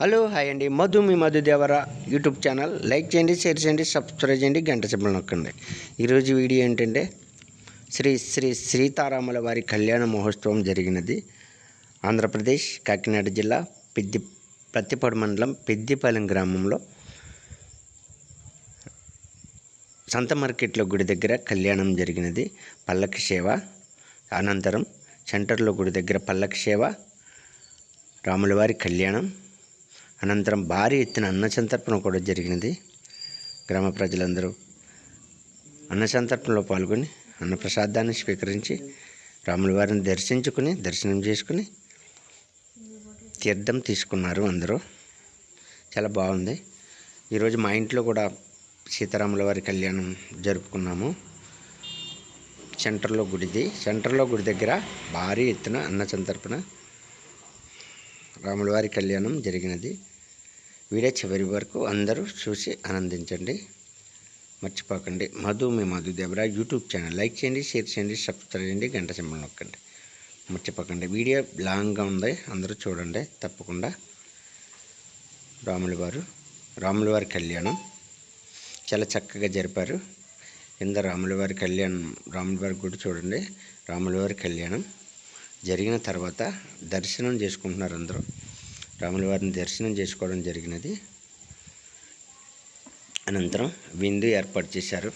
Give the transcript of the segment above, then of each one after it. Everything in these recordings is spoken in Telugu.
హలో హాయ్ అండి. మధు మీ Madhu Devara YouTube channel. Like చేయండి షేర్ చేయండి సబ్స్క్రైబ్ చేయండి గంట సింబల్ నొక్కండి. ఈరోజు వీడియో ఏంటంటే శ్రీ శ్రీ సీతారాముల వారి కళ్యాణ మహోత్సవం జరిగినది. ఆంధ్రప్రదేశ్ కాకినాడ జిల్లా పెద్ది ప్రత్తిపాడు మండలం పెద్దిపాలెం గ్రామంలో సంత మార్కెట్లో గుడి దగ్గర కళ్యాణం జరిగినది. పల్లకి సేవ అనంతరం సెంటర్లో గుడి దగ్గర పల్లకి సేవ రాములవారి కళ్యాణం అనంతరం భారీ ఎత్తున అన్నసంతర్పణ కూడా జరిగినది. గ్రామ ప్రజలందరూ అన్నసంతర్పణలో పాల్గొని అన్నప్రసాదాన్ని స్వీకరించి రాముల వారిని దర్శించుకుని దర్శనం చేసుకుని తీర్థం తీసుకున్నారు అందరూ. చాలా బాగుంది. ఈరోజు మా ఇంట్లో కూడా సీతారాముల వారి కళ్యాణం జరుపుకున్నాము. సెంటర్లో గుడిది. సెంటర్లో గుడి దగ్గర భారీ ఎత్తున అన్న సంతర్పణ రాముల వారి కళ్యాణం జరిగినది. వీడియో చివరి వరకు అందరూ చూసి ఆనందించండి. మర్చిపోకండి. మధు మీ Madhu Devara YouTube channel. Like చేయండి షేర్ చేయండి సబ్స్క్రైబ్ చేయండి గంట సింబల్ నొక్కండి. మర్చిపోకండి. వీడియో లాంగ్గా ఉంది. అందరూ చూడండి. తప్పకుండా. రాముల వారు రాముల వారి కళ్యాణం చాలా చక్కగా జరిపారు. కింద రాముల వారి కళ్యాణం రాముల వారి గుడి చూడండి. రాముల వారి కళ్యాణం. జరిగిన తర్వాత దర్శనం చేసుకుంటున్నారు అందరూ. రాముల వారిని దర్శనం చేసుకోవడం జరిగినది. అనంతరం విందు ఏర్పాటు చేశారు.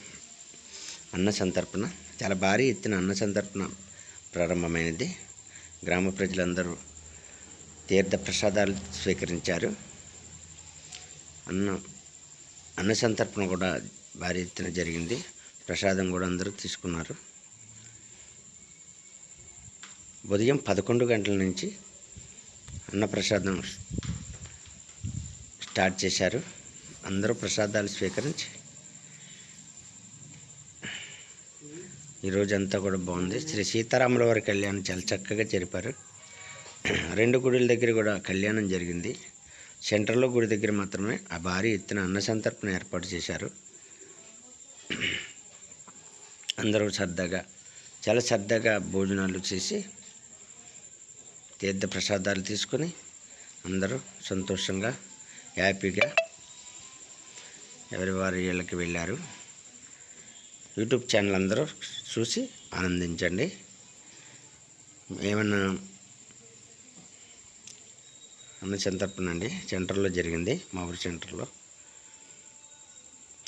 అన్న సంతర్పణ చాలా భారీ ఎత్తున అన్న సంతర్పణ ప్రారంభమైనది. గ్రామ ప్రజలందరూ తీర్థ ప్రసాదాలు స్వీకరించారు. అన్న అన్న సంతర్పణ కూడా భారీ ఎత్తున జరిగింది. ప్రసాదం కూడా అందరూ తీసుకున్నారు. ఉదయం పదకొండు గంటల నుంచి అన్నప్రసాదం స్టార్ట్ చేశారు. అందరూ ప్రసాదాలు స్వీకరించి ఈరోజు అంతా కూడా బాగుంది. శ్రీ సీతారాముల వారి కళ్యాణం చాలా చక్కగా జరిపారు. రెండు గుడుల దగ్గర కూడా కళ్యాణం జరిగింది. సెంటర్లో గుడి దగ్గర మాత్రమే ఆ భారీ ఎత్తున అన్న సంతర్పణ ఏర్పాటు చేశారు. అందరూ సరదాగా చాలా సరదాగా భోజనాలు చేసి తీర్థ ప్రసాదాలు తీసుకొని అందరూ సంతోషంగా హ్యాపీగా ఎవరి వారి ఇళ్ళకి వెళ్ళారు. యూట్యూబ్ ఛానల్ అందరూ చూసి ఆనందించండి. ఏమన్నా అన్న సంతర్పణ అండి సెంటర్లో జరిగింది మా ఊరి సెంటర్లో.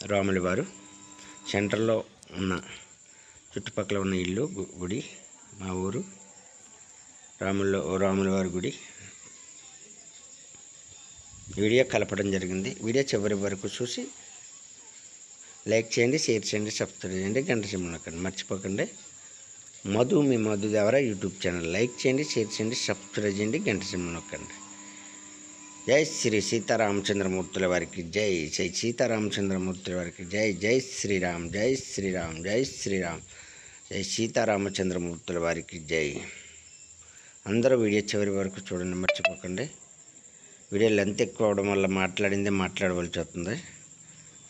రాములు వారు సెంటర్లో ఉన్న చుట్టుపక్కల ఉన్న ఇల్లు గు- గుడి మా ఊరు. రాముల రాముల వారి గుడి. వీడియో కలపడం జరిగింది. వీడియో చివరి వరకు చూసి లైక్ చేయండి షేర్ చేయండి సబ్స్క్రైబ్ చేయండి గంట సింబల్ నొక్కండి. మర్చిపోకండి. మధు మీ Madhu Devara YouTube channel like చేయండి షేర్ చేయండి సబ్స్క్రైబ్ చేయండి గంట సింబల్ నొక్కండి. జై శ్రీ సీతారామచంద్రమూర్తుల వారికి జై జై సీతారామచంద్రమూర్తుల వారికి జై జై శ్రీరామ్ జై శ్రీరామ్ జై శ్రీరామ్ జై సీతారామచంద్రమూర్తుల వారికి జై. అందరూ వీడియో చివరి వరకు చూడండి మర్చిపోకండి. వీడియో లెంత్ ఎక్కువ అవడం వల్ల మాట్లాడిందే మాట్లాడవలసి వస్తుంది.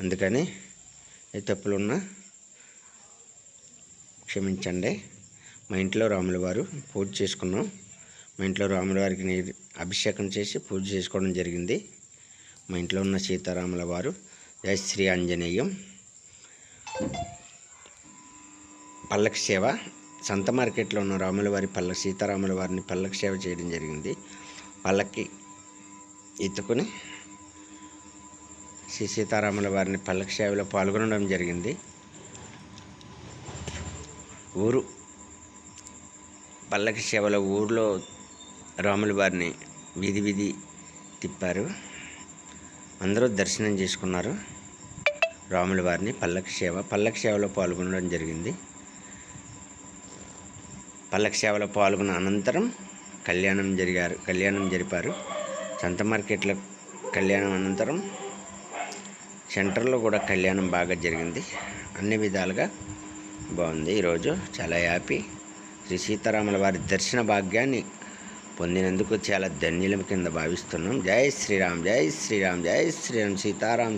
అందుకని ఏ తప్పులు ఉన్నా క్షమించండి. మా ఇంట్లో రాముల వారు పూజ చేసుకున్నాం. మా ఇంట్లో రాముల వారికి అభిషేకం చేసి పూజ చేసుకోవడం జరిగింది. మా ఇంట్లో ఉన్న సీతారాముల వారు జై శ్రీ ఆంజనేయం. పల్లకి సేవ సంత మార్కెట్లో ఉన్న రాముల వారి పల్ల సీతారాముల వారిని పల్లకి సేవ చేయడం జరిగింది. పల్లకి ఎత్తుకొని శ్రీ సీతారాముల వారిని పల్లకి సేవలో పాల్గొనడం జరిగింది. ఊరు పల్లకి సేవలో ఊర్లో రాముల వారిని వీధి వీధి తిప్పారు. అందరూ దర్శనం చేసుకున్నారు. రాముల వారిని పల్లకి సేవ పల్లకి సేవలో పాల్గొనడం జరిగింది. పల్లకి సేవలో పాల్గొన్న అనంతరం కళ్యాణం జరిగారు కళ్యాణం జరిపారు. సంత మార్కెట్లో కళ్యాణం అనంతరం సెంటర్లో కూడా కళ్యాణం బాగా జరిగింది. అన్ని విధాలుగా బాగుంది. ఈరోజు చాలా హ్యాపీ. శ్రీ సీతారాముల వారి దర్శన భాగ్యాన్ని పొందినందుకు చాలా ధన్యులం కింద భావిస్తున్నాం. జై శ్రీరామ్ జై శ్రీరామ్ జై శ్రీరామ్ సీతారాం.